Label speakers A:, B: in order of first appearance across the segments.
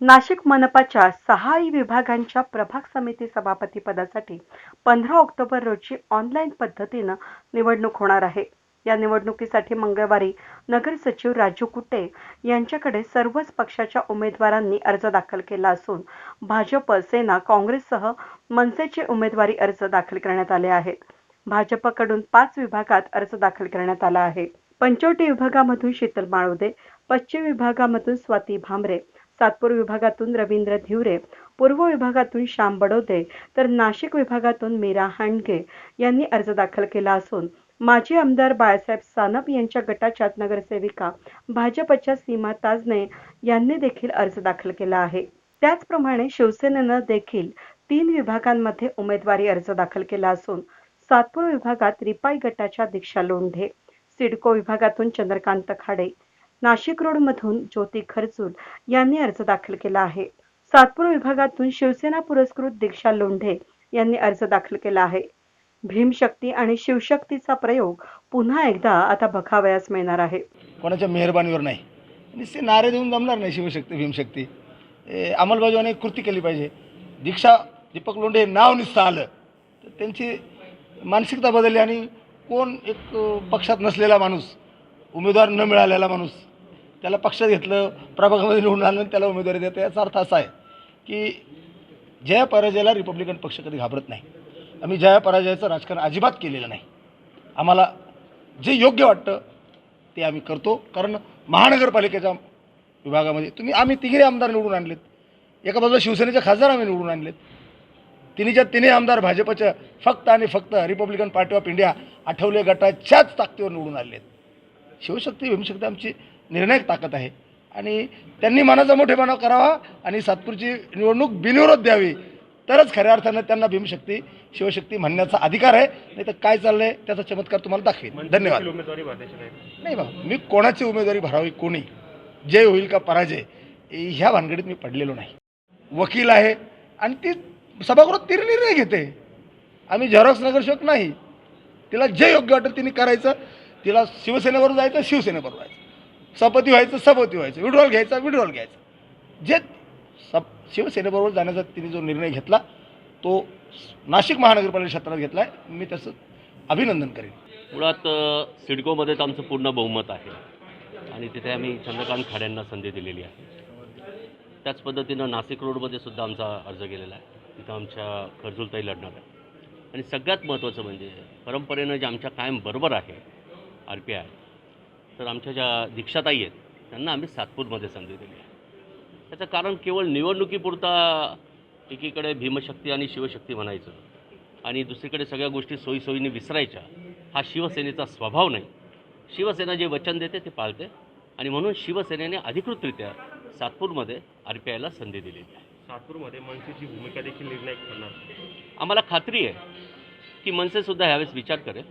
A: नाशिक मनपाच्या सहाही विभागांच्या प्रभाग समिती सभापती पदासाठी पंधरा ऑक्टोबर रोजी ऑनलाईन पद्धतीनं निवडणूक होणार आहे. या निवडणुकीसाठी मंगळवारी नगर सचिव राजू कुटे यांच्याकडे सर्वच पक्षाच्या उमेदवारांनी अर्ज दाखल केला असून भाजप सेना काँग्रेससह मनसेचे उमेदवारी अर्ज दाखल करण्यात आले आहेत. भाजपकडून पाच विभागात अर्ज दाखल करण्यात आला आहे. पंचवटी विभागामधून शीतल माळोदे पश्चिम विभागामधून स्वाती भांबरे सातपूर विभागातून रवींद्र धिवरे पूर्व विभागातून श्याम बडोदे तर नाशिक विभागातून मीरा हांडगे यांनी अर्ज दाखल केला असून माजी आमदार बाळासाहेब सानप यांच्या गटाच्या नगरसेविका भाजपच्या सीमा ताजने यांनी देखील अर्ज दाखल केला आहे. त्याचप्रमाणे शिवसेनेनं देखील तीन विभागांमध्ये उमेदवारी अर्ज दाखल केला असून सातपूर विभागात रिपाई गटाच्या दीक्षा लोंढे सिडको विभागातून चंद्रकांत खाडे नाशिक रोडमधून ज्योती खरचूल यांनी अर्ज दाखल केला आहे. सातपूर विभागातून शिवसेना पुरस्कृत दीक्षा लोंढे यांनी अर्ज दाखल केला आहे. भीमशक्ती आणि शिवशक्तीचा प्रयोग पुन्हा एकदा आता बघावयास मिळणार आहे.
B: कोणाच्या मेहरबानीवर नाही. नुसते नारे देऊन जमणार नाही शिवशक्ती भीमशक्ती ए, अंमलबजावणी कृती केली पाहिजे. दीक्षा दीपक लोंढे हे नाव नुसतं आलं तर त्यांची मानसिकता बदलली आणि कोण एक अ, पक्षात नसलेला माणूस उमेदवार न मिळालेला माणूस त्याला पक्षात घेतलं प्रभागामध्ये निवडून आलं आणि त्याला उमेदवारी देतं. याचा अर्थ असा आहे की जया पराजयाला रिपब्लिकन पक्ष कधी घाबरत नाही. आम्ही जया पराजयाचं राजकारण अजिबात केलेलं नाही. आम्हाला जे योग्य वाटतं ते आम्ही करतो. कारण महानगरपालिकेच्या विभागामध्ये तुम्ही आम्ही तिघे आमदार निवडून आणलेत. एका बाजूला शिवसेनेचे खासदार आम्ही निवडून आणलेत. तिन्हीच्या तिन्ही आमदार भाजपच्या फक्त आणि फक्त Republican Party of India Athawale गटाच्याच ताकदीवर निवडून आणलेत शिवशक्ती भीमशक्ती आमची निर्णायक ताकद आहे. आणि त्यांनी मनाचा मोठेपणा करावा आणि सातपूरची निवडणूक बिनविरोध द्यावी. तरच खऱ्या अर्थानं त्यांना भीमशक्ती शिवशक्ती म्हणण्याचा अधिकार आहे. नाही तर काय चाललंय त्याचा चमत्कार तुम्हाला दाखवेन. धन्यवाद.
C: उमेदवारी भारताची नाही?
B: बा मी कोणाची उमेदवारी भरावी कोणी? जय होईल का पराजय? ह्या भानगडीत मी पडलेलो नाही. वकील आहे आणि ती सभागृहात ती निर्णय घेते. आम्ही झेरॉक्स नगरसेवक नाही. तिला जे योग्य वाटेल तिने करायचं. तिला शिवसेनेबरोबर जायचं शिवसेनेबरोबर जायचं. सपती व्हायचं सपती व्हायचं. विड्रॉल घ्यायचा विड्रॉल घ्यायचं. जे सप शिवसेनेबरोबर जाण्याचा तिने जो निर्णय घेतला तो नाशिक महानगरपालिका क्षेत्रात घेतला आहे मी त्याचं अभिनंदन करेन.
C: मुळात सिडकोमध्ये सिडकोमध्येच आमचं पूर्ण बहुमत आहे. आणि तिथे आम्ही चंद्रकांत खाड्यांना संधी दिलेली आहे. त्याच पद्धतीनं नाशिक रोडमध्ये सुद्धा आमचा अर्ज गेलेला आहे. तिथं आमच्या खरजुलताई लढणार आहे आणि सगळ्यात महत्त्वाचं म्हणजे परंपरेनं जे आमच्या कायम बरोबर आहे आर पी आय तर आमच्या ज्या दीक्षाताई आहेत त्यांना आम्ही सातपूरमध्ये संधी दिली आहे. त्याचं कारण केवळ निवडणुकीपुरता एकीकडे भीमशक्ती आणि शिवशक्ती म्हणायचं आणि दुसरीकडे सगळ्या गोष्टी सोयीसोयीने विसरायच्या हा शिवसेनेचा स्वभाव नाही. शिवसेना जे वचन देते ते पाळते आणि म्हणून शिवसेनेने अधिकृतरित्या सातपूरमध्ये आर पी आयला संधी दिलेली आहे.
D: सातपूरमध्ये मनसेची भूमिका देखील निर्णायक ठरणार.
C: आम्हाला खात्री आहे की मनसेसुद्धा ह्यावेळेस विचार करेल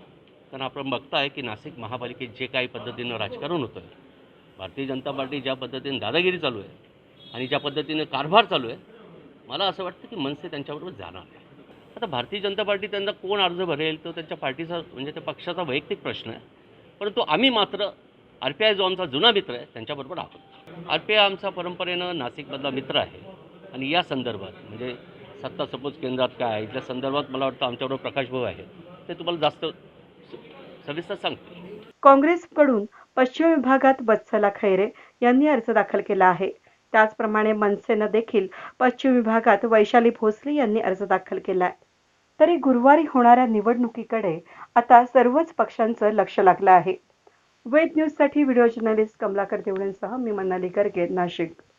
C: कारण आपण बघताय की नाशिक महापालिकेत जे काही पद्धतीनं राजकारण होतं आहे भारतीय जनता पार्टी ज्या पद्धतीने दादागिरी चालू आहे आणि ज्या पद्धतीने कारभार चालू आहे मला असं वाटतं की मनसे त्यांच्याबरोबर जाणार आहे आता भारतीय जनता पार्टी त्यांना कोण अर्ज भरेल तो त्यांच्या पार्टीचा म्हणजे त्या पक्षाचा वैयक्तिक प्रश्न आहे. परंतु आम्ही मात्र आर पी आय जो आमचा जुना मित्र आहे त्यांच्याबरोबर आहोत. आर पी आय आमचा परंपरेनं नाशिकमधला मित्र आहे. आणि या संदर्भात म्हणजे सत्ता सपोज केंद्रात काय आहे इथल्या संदर्भात मला वाटतं आमच्याबरोबर प्रकाश भाऊ आहे ते तुम्हाला जास्त सविस्तर सांग
A: काँग्रेसकडून पश्चिम विभागात वत्सला खैरे यांनी अर्ज दाखल केला आहे. त्याचप्रमाणे मनसेनं देखील पश्चिम विभागात वैशाली भोसले यांनी अर्ज दाखल केलाय. तरी गुरुवारी होणाऱ्या निवडणुकीकडे आता सर्वच पक्षांचं लक्ष लागलं आहे. वेद न्यूजसाठी व्हिडिओ जर्नलिस्ट कमलाकर देवळेंसह मी मनाली गर्गे नाशिक.